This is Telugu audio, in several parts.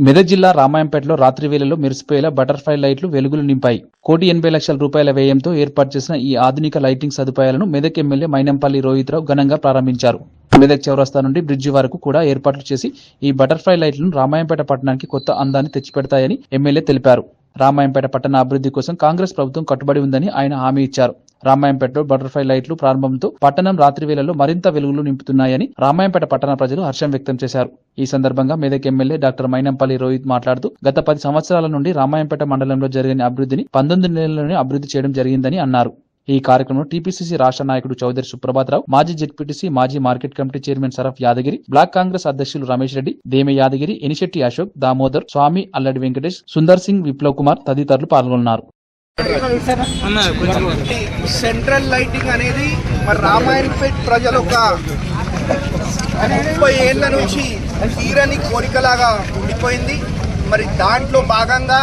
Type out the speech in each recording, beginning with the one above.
మెదక్ జిల్లా రామాయంపేటలో రాత్రి వేళలో మెరిసిపోయేలా బటర్ఫ్లై లైట్లు వెలుగులు నింపాయి. కోటి ఎనభై లక్షల రూపాయల వ్యయంతో ఏర్పాటు చేసిన ఈ ఆధునిక లైటింగ్ సదుపాయాలను మెదక్ ఎమ్మెల్యే మైనంపల్లి రోహిత్రావు ఘనంగా ప్రారంభించారు. మెదక్ చౌరస్తా నుండి బ్రిడ్జి వరకు కూడా ఏర్పాట్లు చేసి ఈ బటర్ఫ్లై లైట్లను రామాయంపేట పట్టణానికి కొత్త అందాన్ని తెచ్చిపెడతాయని ఎమ్మెల్యే తెలిపారు. రామాయంపేట పట్టణ అభివృద్ధి కోసం కాంగ్రెస్ ప్రభుత్వం కట్టుబడి ఉందని ఆయన హామీ ఇచ్చారు. రామాయంపేటలో బటర్ఫ్లై లైట్లు ప్రారంభంతో పట్టణం రాత్రి వేళల్లో మరింత వెలుగులు నింపుతున్నాయని రామాయంపేట పట్టణ ప్రజలు హర్షం వ్యక్తం చేశారు. ఈ సందర్భంగా మెదక్ ఎమ్మెల్యే డాక్టర్ మైనంపల్లి రోహిత్ మాట్లాడుతూ గత పది సంవత్సరాల నుండి రామాయంపేట మండలంలో జరిగిన అభివృద్ధిని పంతొమ్మిది నెలల్లోనే అభివృద్ధి చేయడం జరిగిందని అన్నారు. ఈ కార్యక్రమంలో టీపీసీసీ రాష్ట్ర నాయకుడు చౌదరి సుప్రభాతరావు మాజీ జెడ్పీటీసీ మాజీ market committee chairman Saraf Yadagiri block Congress అధ్యక్షులు రమేష్ రెడ్డి దేమె యాదగిరి ఎనిశెట్టి అశోక్ దామోదర్ స్వామి అల్లడి వెంకటేష్ సుందర్ సింగ్ విప్లవ్ కుమార్ తదితరులు పాల్గొన్నారు. సెంట్రల్ లైటింగ్ అనేది మరి రామాయణపేట్ ప్రజలు ఒక ముప్పై ఏళ్ళ నుంచి తీరని కోరికలాగా ఉండిపోయింది. మరి దాంట్లో భాగంగా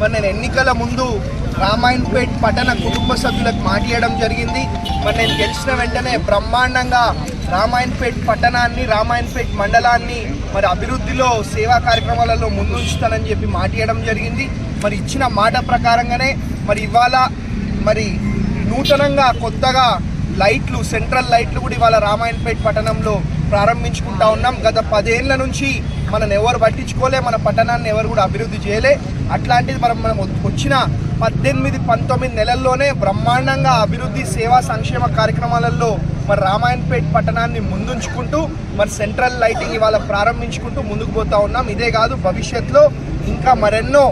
మరి నేను ఎన్నికల ముందు రామాయణపేట్ పట్టణ కుటుంబ సభ్యులకు మాట్లాడడం జరిగింది. మరి నేను గెలిచిన వెంటనే బ్రహ్మాండంగా రామాయణపేట్ పట్టణాన్ని రామాయణపేట్ మండలాన్ని మరి అభివృద్ధిలో సేవా కార్యక్రమాలలో ముందుంచుతానని చెప్పి మాటియడం జరిగింది. మరి ఇచ్చిన మాట ప్రకారంగానే మరి ఇవాళ మరి నూతనంగా కొత్తగా లైట్లు సెంట్రల్ లైట్లు కూడా ఇవాళ రామాయణపేట పట్టణంలో ప్రారంభించుకుంటా ఉన్నాం. గత పదేళ్ళ నుంచి మనం ఎవరు పట్టించుకోలే మన పట్టణాన్ని ఎవరు కూడా అభివృద్ధి చేయలే. అట్లాంటిది మనం మనం వచ్చిన పద్దెనిమిది పంతొమ్మిది నెలల్లోనే బ్రహ్మాండంగా అభివృద్ధి సేవా సంక్షేమ కార్యక్రమాలలో మరి రామాయణపేట పట్టణాన్ని ముందుంచుకుంటూ మరి సెంట్రల్ లైటింగ్ ఇవాళ ప్రారంభించుకుంటూ ముందుకు పోతా ఉన్నాం. ఇదే కాదు భవిష్యత్తులో ఇంకా మరెన్నో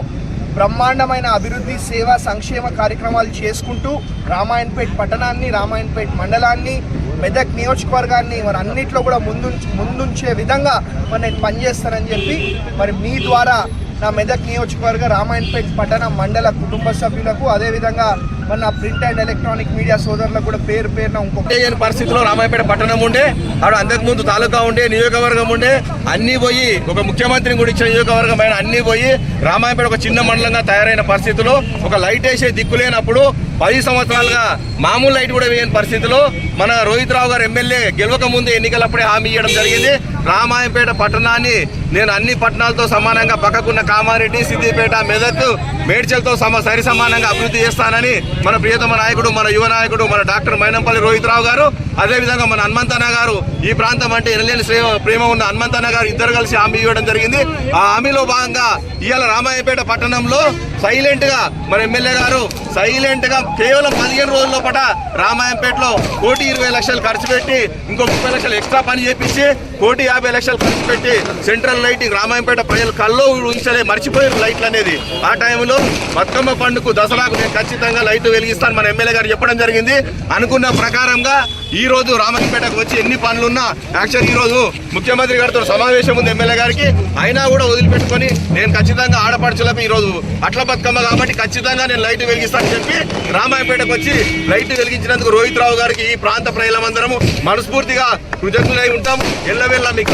బ్రహ్మాండమైన అభివృద్ధి సేవా సంక్షేమ కార్యక్రమాలు చేసుకుంటూ రామాయణపేట్ పట్టణాన్ని రామాయణపేట్ మండలాన్ని మెదక్ నియోజకవర్గాన్ని మరి అన్నిట్లో కూడా ముందు ముందుంచే విధంగా మరి నేను పనిచేస్తానని చెప్పి మరి మీ ద్వారా నా మెదక్ నియోజకవర్గ రామాయణపేట్ పట్టణ మండల కుటుంబ సభ్యులకు అదేవిధంగా మన నా ప్రింట్ అండ్ ఎలక్ట్రానిక్ మీడియా సోదరులకు కూడా పేరు పేరున ఇంకొక పరిస్థితిలో రామాయపేట పట్టణం ఉండే ఆడ అంతకుముందు తాలూకా ఉండే నియోజకవర్గం ఉండే అన్నీ పోయి ఒక ముఖ్యమంత్రిని కూడా ఇచ్చిన నియోజకవర్గం అయిన అన్నీ పోయి రామాయపేట ఒక చిన్న మండలంగా తయారైన పరిస్థితిలో ఒక లైట్ వేసే దిక్కు లేనప్పుడు పది సంవత్సరాలుగా మామూలు లైట్ కూడా వేయని పరిస్థితిలో మన రోహిత్ రావు గారు ఎమ్మెల్యే గెలవక ముందు ఎన్నికలప్పుడే హామీ ఇవ్వడం జరిగింది. రామాయంపేట పట్టణాన్ని నేను అన్ని పట్టణాలతో సమానంగా పక్కకున్న కామారెడ్డి సిద్దిపేట మెదక్ మేడ్చల్తో సమ సరి సమానంగా అభివృద్ధి చేస్తానని మన ప్రియతమ నాయకుడు మన యువ నాయకుడు మన డాక్టర్ మైనంపల్లి రోహిత్ రావు గారు అదేవిధంగా మన హనుమంతన్న గారు ఈ ప్రాంతం అంటే ఎనలేని శ్రే- ప్రేమ ఉన్న హనుమంతన్న గారు ఇద్దరు కలిసి హామీ ఇవ్వడం జరిగింది. ఆ హామీలో భాగంగా ఇవాళ రామాయపేట పట్టణంలో సైలెంట్గా మన ఎమ్మెల్యే గారు సైలెంట్గా కేవలం పదిహేను రోజుల పట రామాయంపేటలో కోటి ఇరవై లక్షలు ఖర్చు పెట్టి ఇంకో ముప్పై లక్షలు ఎక్స్ట్రా పని చేపించి కోటి యాభై లక్షలు ఖర్చు పెట్టి సెంట్రల్ లైటింగ్ రామాయంపేట ప్రజలు కల్లో ఉంచలే మర్చిపోయారు లైట్లు అనేది. ఆ టైంలో బతుకమ్మ పండుగకు దసరాకు నేను ఖచ్చితంగా లైట్ వెలిగిస్తాను మన ఎమ్మెల్యే గారు చెప్పడం జరిగింది. అనుకున్న ప్రకారంగా ఈ రోజు రామాయంపేటకు వచ్చి ఎన్ని పనులున్నా యాక్చువల్ ఈ రోజు ముఖ్యమంత్రి గారితో సమావేశం ఉంది ఎమ్మెల్యే గారికి. అయినా కూడా వదిలిపెట్టుకొని నేను ఖచ్చితంగా ఆడపడుచులకు ఈ రోజు అట్ల బతుకమ్మ కాబట్టి ఖచ్చితంగా నేను లైట్ వెలిగిస్తానని చెప్పి రామాయపేటకు వచ్చి లైట్ వెలిగించినందుకు రోహిత్ రావు గారికి ఈ ప్రాంత ప్రజలందరము మనస్ఫూర్తిగా కృతజ్ఞులై ఉంటాం ఎల్లవెల్ల మీకు